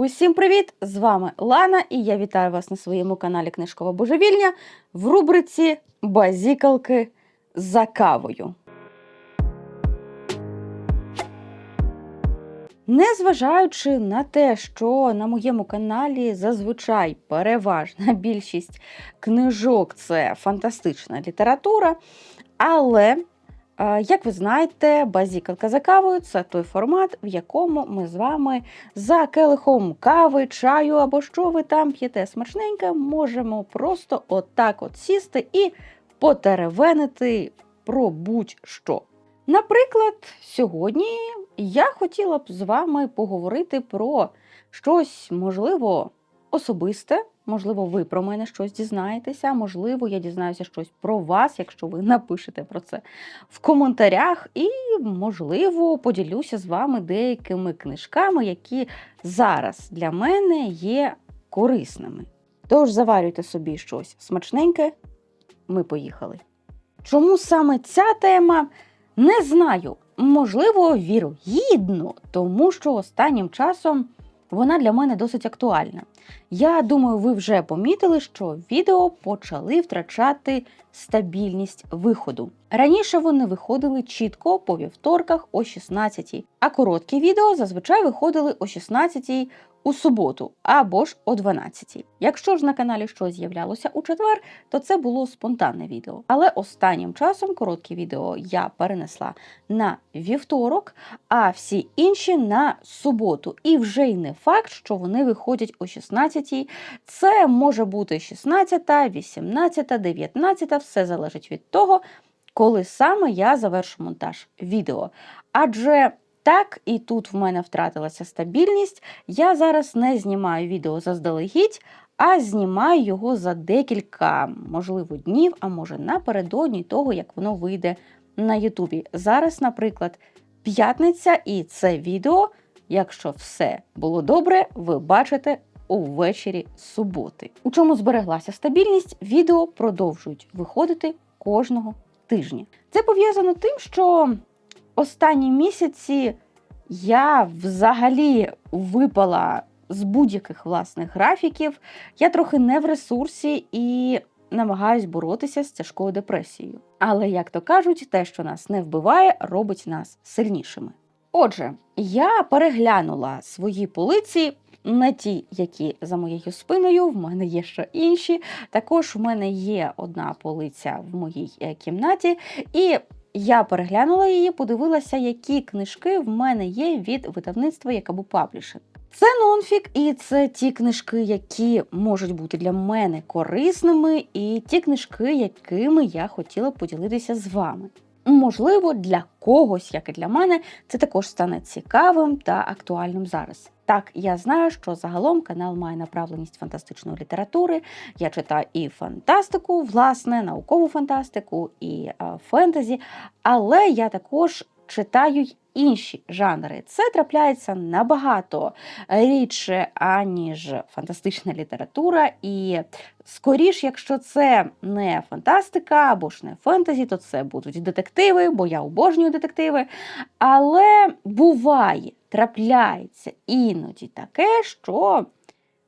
Усім привіт! З вами Лана, і я вітаю вас на своєму каналі Книжкова Божевільня в рубриці Базікалки за кавою. Незважаючи на те, що на моєму каналі зазвичай переважна більшість книжок це фантастична література, але Як ви знаєте, базікалка за кавою це той формат, в якому ми з вами за келихом кави, чаю або що ви там п'єте смачненьке, можемо просто отак от сісти і потеревенити про будь-що. Наприклад, сьогодні я хотіла б з вами поговорити про щось, можливо, особисте. Можливо, ви про мене щось дізнаєтеся, можливо, я дізнаюся щось про вас, якщо ви напишете про це в коментарях, і, можливо, поділюся з вами деякими книжками, які зараз для мене є корисними. Тож заварюйте собі щось смачненьке, ми поїхали. Чому саме ця тема? Не знаю. Можливо, вірогідно, тому що останнім часом вона для мене досить актуальна. Я думаю, ви вже помітили, що відео почали втрачати стабільність виходу. Раніше вони виходили чітко по вівторках о 16 а короткі відео зазвичай виходили о 16 у суботу або ж о 12. Якщо ж на каналі щось з'являлося у четвер, то це було спонтанне відео. Але останнім часом короткі відео я перенесла на вівторок, а всі інші на суботу. І вже й не факт, що вони виходять о 16. Це може бути 16, 18, 19, все залежить від того, коли саме я завершу монтаж відео. Адже так, і тут в мене втратилася стабільність. Я зараз не знімаю відео заздалегідь, а знімаю його за декілька, можливо, днів, а може напередодні того, як воно вийде на Ютубі. Зараз, наприклад, п'ятниця, і це відео, якщо все було добре, ви бачите увечері суботи. У чому збереглася стабільність, відео продовжують виходити кожного тижня. Це пов'язано тим, що останні місяці я взагалі випала з будь-яких власних графіків. Я трохи не в ресурсі і намагаюсь боротися з тяжкою депресією. Але, як то кажуть, те, що нас не вбиває, робить нас сильнішими. Отже, я переглянула свої полиці. Не ті, які за моєю спиною, в мене є ще інші. Також в мене є одна полиця в моїй е, кімнаті, і я переглянула її, подивилася, які книжки в мене є від видавництва Якабу Паблішинг. Це нонфік, і це ті книжки, які можуть бути для мене корисними, і ті книжки, якими я хотіла поділитися з вами. Можливо, для когось, як і для мене, це також стане цікавим та актуальним зараз. Так, я знаю, що загалом канал має направленість фантастичної літератури. Я читаю і фантастику, власне, наукову фантастику, і е, фентезі, але я також читаю й інші жанри. Це трапляється набагато рідше, аніж фантастична література. І скоріш, якщо це не фантастика або ж не фентезі, то це будуть детективи, бо я обожнюю детективи. Але буває, трапляється іноді таке, що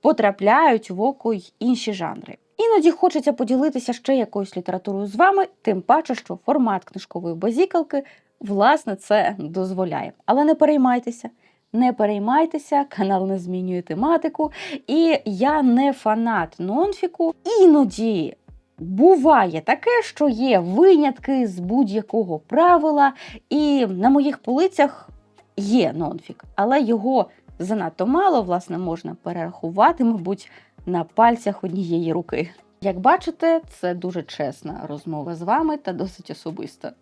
потрапляють в око й інші жанри. Іноді хочеться поділитися ще якоюсь літературою з вами, тим паче, що формат книжкової базікалки власне це дозволяє. Але не переймайтеся. Не переймайтеся, канал не змінює тематику, і я не фанат нонфіку. Іноді буває таке, що є винятки з будь-якого правила, і на моїх полицях є нонфік, але його занадто мало, власне, можна перерахувати, мабуть, на пальцях однієї руки. Як бачите, це дуже чесна розмова з вами та досить особиста.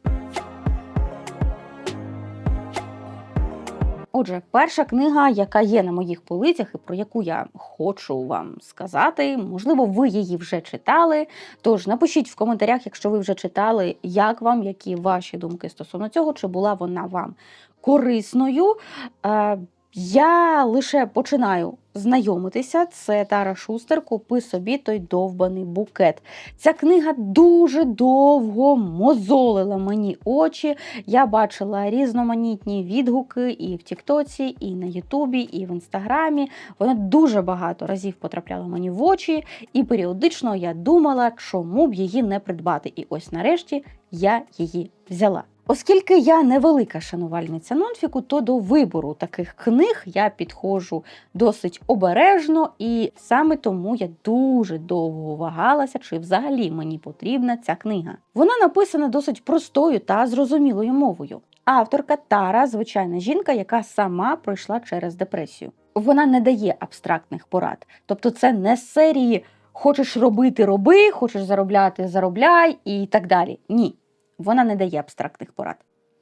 Отже, перша книга, яка є на моїх полицях, і про яку я хочу вам сказати, можливо, ви її вже читали. Тож напишіть в коментарях, якщо ви вже читали, як вам, які ваші думки стосовно цього, чи була вона вам корисною. Я лише починаю знайомитися. Це Тара Шустер. Купи собі той довбаний букет. Ця книга дуже довго мозолила мені очі. Я бачила різноманітні відгуки і в Тіктоці, і на Ютубі, і в Інстаграмі. Вона дуже багато разів потрапляла мені в очі, і періодично я думала, чому б її не придбати. І ось нарешті я її взяла. Оскільки я невелика шанувальниця нонфіку, то до вибору таких книг я підходжу досить обережно, і саме тому я дуже довго вагалася, чи взагалі мені потрібна ця книга. Вона написана досить простою та зрозумілою мовою. Авторка Тара, звичайна жінка, яка сама пройшла через депресію. Вона не дає абстрактних порад, тобто це не серії хочеш робити, роби, хочеш заробляти, заробляй і так далі. Ні. Вона не дає абстрактних порад.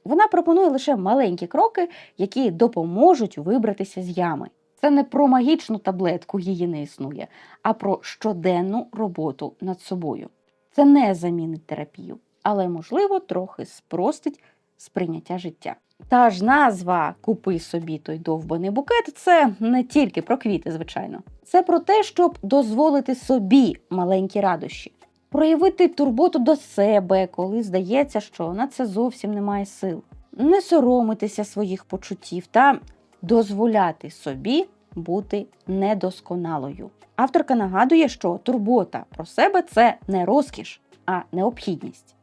Вона пропонує лише маленькі кроки, які допоможуть вибратися з ями. Це не про магічну таблетку її не існує, а про щоденну роботу над собою. Це не замінить терапію, але, можливо, трохи спростить сприйняття життя. Та ж назва Купи собі той довбаний букет це не тільки про квіти, звичайно. Це про те, щоб дозволити собі маленькі радощі проявити турботу до себе, коли здається, що на це зовсім немає сил, не соромитися своїх почуттів та дозволяти собі бути недосконалою. Авторка нагадує, що турбота про себе це не розкіш, а необхідність.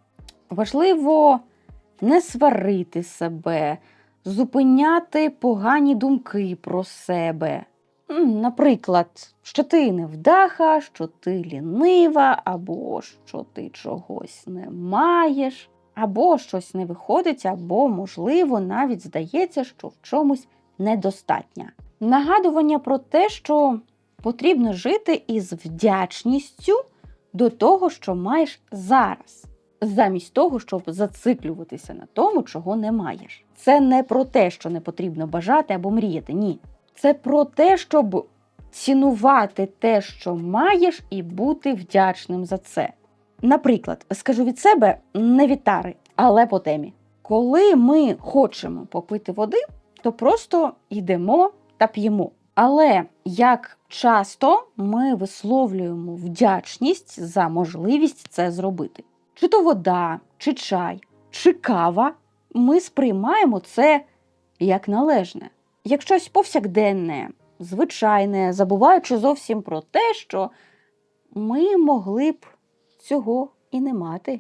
Важливо не сварити себе, зупиняти погані думки про себе, Наприклад, що ти невдаха, що ти лінива, або що ти чогось не маєш, або щось не виходить, або, можливо, навіть здається, що в чомусь недостатня. Нагадування про те, що потрібно жити із вдячністю до того, що маєш зараз, замість того, щоб зациклюватися на тому, чого не маєш. Це не про те, що не потрібно бажати або мріяти. Ні. Це про те, щоб цінувати те, що маєш, і бути вдячним за це. Наприклад, скажу від себе не від тари, але по темі. Коли ми хочемо попити води, то просто йдемо та п'ємо. Але як часто ми висловлюємо вдячність за можливість це зробити? Чи то вода, чи чай, чи кава, ми сприймаємо це як належне як щось повсякденне, звичайне, забуваючи зовсім про те, що ми могли б цього і не мати.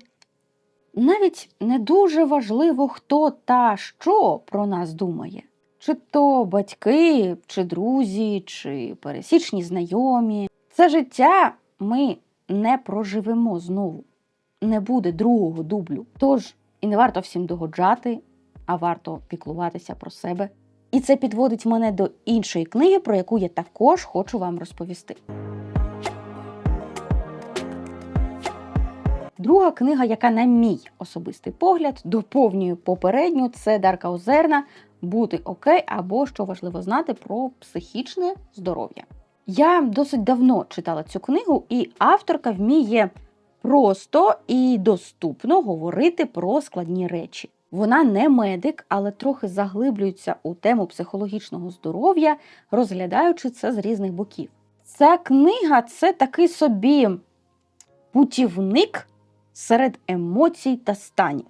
Навіть не дуже важливо, хто та що про нас думає. Чи то батьки, чи друзі, чи пересічні знайомі. Це життя ми не проживемо знову, не буде другого дублю. Тож і не варто всім догоджати, а варто піклуватися про себе і це підводить мене до іншої книги, про яку я також хочу вам розповісти. Друга книга, яка, на мій особистий погляд, доповнює попередню, це Дарка Озерна Бути окей або що важливо знати про психічне здоров'я. Я досить давно читала цю книгу, і авторка вміє просто і доступно говорити про складні речі. Вона не медик, але трохи заглиблюється у тему психологічного здоров'я, розглядаючи це з різних боків. Ця книга це такий собі путівник серед емоцій та станів,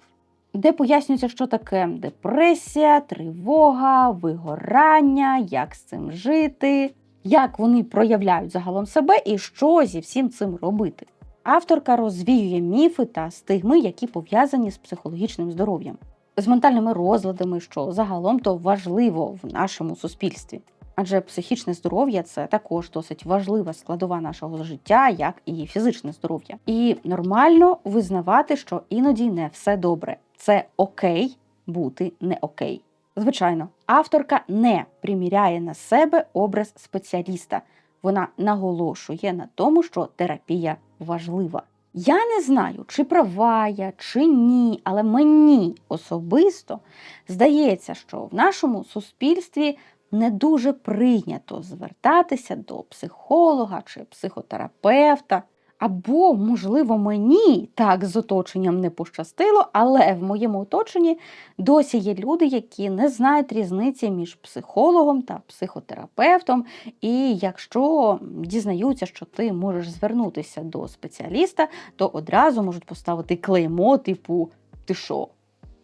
де пояснюється, що таке депресія, тривога, вигорання, як з цим жити, як вони проявляють загалом себе і що зі всім цим робити. Авторка розвіює міфи та стигми, які пов'язані з психологічним здоров'ям з ментальними розладами, що загалом то важливо в нашому суспільстві. Адже психічне здоров'я це також досить важлива складова нашого життя, як і фізичне здоров'я. І нормально визнавати, що іноді не все добре. Це окей бути не окей. Звичайно, авторка не приміряє на себе образ спеціаліста. Вона наголошує на тому, що терапія важлива. Я не знаю, чи права я, чи ні, але мені особисто здається, що в нашому суспільстві не дуже прийнято звертатися до психолога чи психотерапевта. Або, можливо, мені так з оточенням не пощастило, але в моєму оточенні досі є люди, які не знають різниці між психологом та психотерапевтом. І якщо дізнаються, що ти можеш звернутися до спеціаліста, то одразу можуть поставити клеймо, типу, ти що,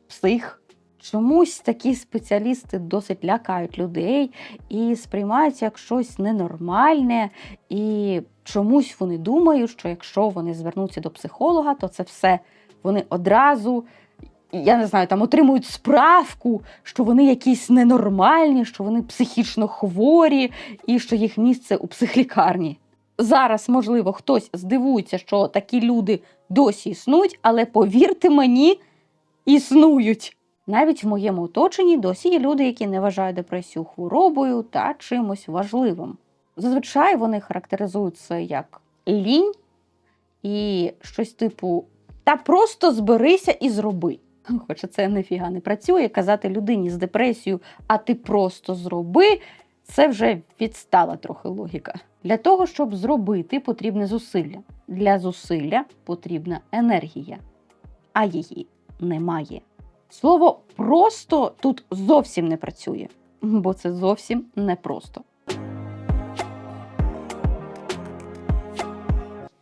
псих? Чомусь такі спеціалісти досить лякають людей і сприймаються як щось ненормальне, і чомусь вони думають, що якщо вони звернуться до психолога, то це все вони одразу, я не знаю, там отримують справку, що вони якісь ненормальні, що вони психічно хворі і що їх місце у психлікарні. Зараз, можливо, хтось здивується, що такі люди досі існують, але повірте мені, існують. Навіть в моєму оточенні досі є люди, які не вважають депресію хворобою та чимось важливим. Зазвичай вони характеризують це як лінь і щось типу та просто зберися і зроби. Хоча це ніфіга не працює, казати людині з депресією, а ти просто зроби, це вже відстала трохи логіка. Для того, щоб зробити, потрібне зусилля. Для зусилля потрібна енергія, а її немає. Слово просто тут зовсім не працює, бо це зовсім непросто.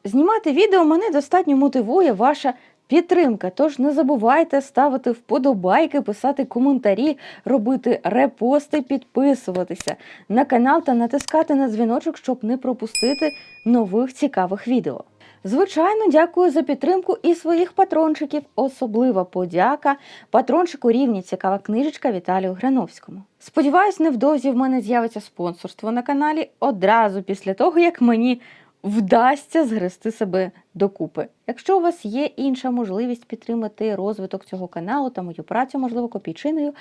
Знімати відео мене достатньо мотивує ваша підтримка. Тож не забувайте ставити вподобайки, писати коментарі, робити репости, підписуватися на канал та натискати на дзвіночок, щоб не пропустити нових цікавих відео. Звичайно, дякую за підтримку і своїх патрончиків. Особлива подяка патрончику рівні цікава книжечка Віталію Грановському. Сподіваюсь, невдовзі в мене з'явиться спонсорство на каналі одразу після того, як мені вдасться згрести себе докупи. Якщо у вас є інша можливість підтримати розвиток цього каналу та мою працю, можливо, копійчиною,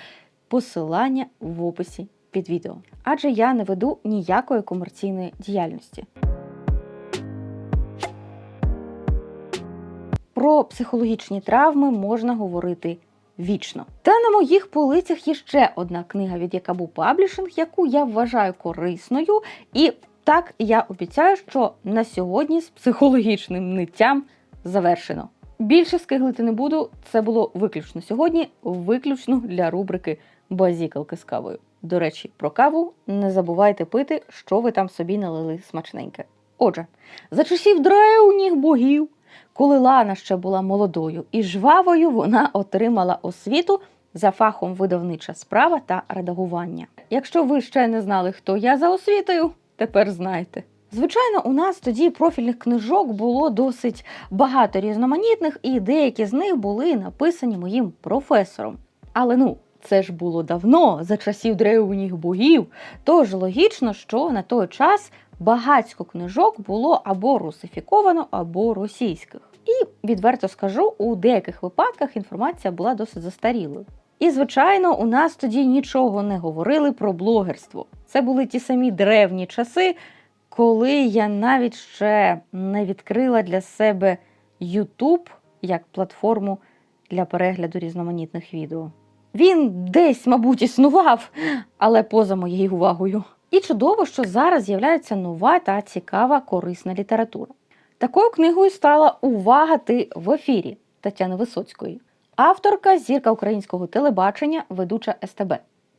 посилання в описі під відео. Адже я не веду ніякої комерційної діяльності. Про психологічні травми можна говорити вічно. Та на моїх полицях є ще одна книга від Якабу Паблішинг, яку я вважаю корисною. І так я обіцяю, що на сьогодні з психологічним ниттям завершено. Більше скиглити не буду. Це було виключно сьогодні, виключно для рубрики Базікалки з кавою. До речі, про каву не забувайте пити, що ви там собі налили смачненьке. Отже, за часів древніх богів коли Лана ще була молодою і жвавою, вона отримала освіту за фахом видавнича справа та редагування. Якщо ви ще не знали, хто я за освітою, тепер знаєте. Звичайно, у нас тоді профільних книжок було досить багато різноманітних, і деякі з них були написані моїм професором. Але ну, це ж було давно, за часів древніх богів. Тож логічно, що на той час багатько книжок було або русифіковано, або російських. І відверто скажу, у деяких випадках інформація була досить застарілою. І, звичайно, у нас тоді нічого не говорили про блогерство. Це були ті самі древні часи, коли я навіть ще не відкрила для себе YouTube як платформу для перегляду різноманітних відео. Він десь, мабуть, існував, але поза моєю увагою. І чудово, що зараз з'являється нова та цікава корисна література. Такою книгою стала Увага ти в ефірі Тетяни Висоцької, авторка зірка українського телебачення, ведуча СТБ.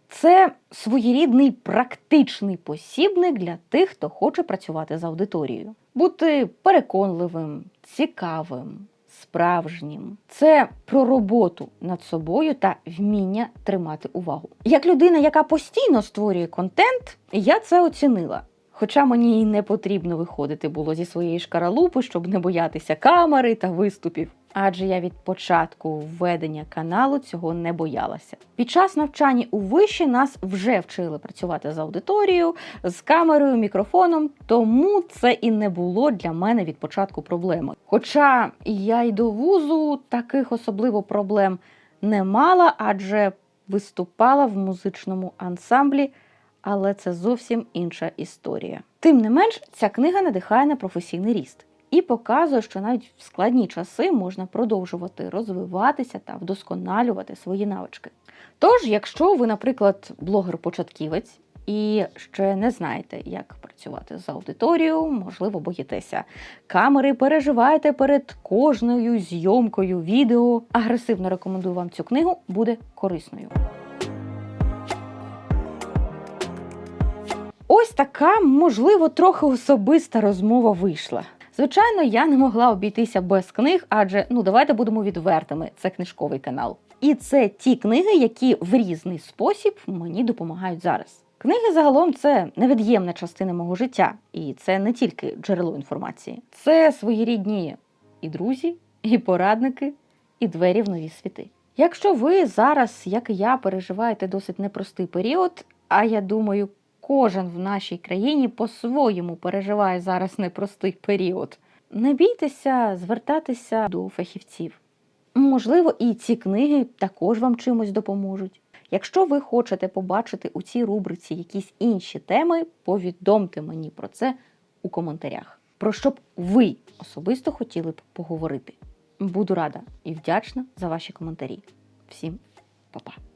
Це своєрідний практичний посібник для тих, хто хоче працювати з аудиторією, бути переконливим, цікавим, справжнім. Це про роботу над собою та вміння тримати увагу. Як людина, яка постійно створює контент, я це оцінила. Хоча мені й не потрібно виходити було зі своєї шкаралупи, щоб не боятися камери та виступів. Адже я від початку введення каналу цього не боялася. Під час навчання у виші нас вже вчили працювати з аудиторією, з камерою, мікрофоном, тому це і не було для мене від початку проблеми. Хоча я й до вузу таких особливо проблем не мала, адже виступала в музичному ансамблі але це зовсім інша історія. Тим не менш, ця книга надихає на професійний ріст і показує, що навіть в складні часи можна продовжувати розвиватися та вдосконалювати свої навички. Тож, якщо ви, наприклад, блогер-початківець, і ще не знаєте, як працювати з аудиторією, можливо, боїтеся камери, переживаєте перед кожною зйомкою відео. Агресивно рекомендую вам цю книгу, буде корисною. Ось така, можливо, трохи особиста розмова вийшла. Звичайно, я не могла обійтися без книг, адже ну давайте будемо відвертими. Це книжковий канал. І це ті книги, які в різний спосіб мені допомагають зараз. Книги загалом це невід'ємна частина мого життя, і це не тільки джерело інформації, це своєрідні і друзі, і порадники, і двері в нові світи. Якщо ви зараз, як і я, переживаєте досить непростий період, а я думаю, кожен в нашій країні по-своєму переживає зараз непростий період. Не бійтеся звертатися до фахівців. Можливо, і ці книги також вам чимось допоможуть. Якщо ви хочете побачити у цій рубриці якісь інші теми, повідомте мені про це у коментарях. Про що б ви особисто хотіли б поговорити. Буду рада і вдячна за ваші коментарі. Всім па-па!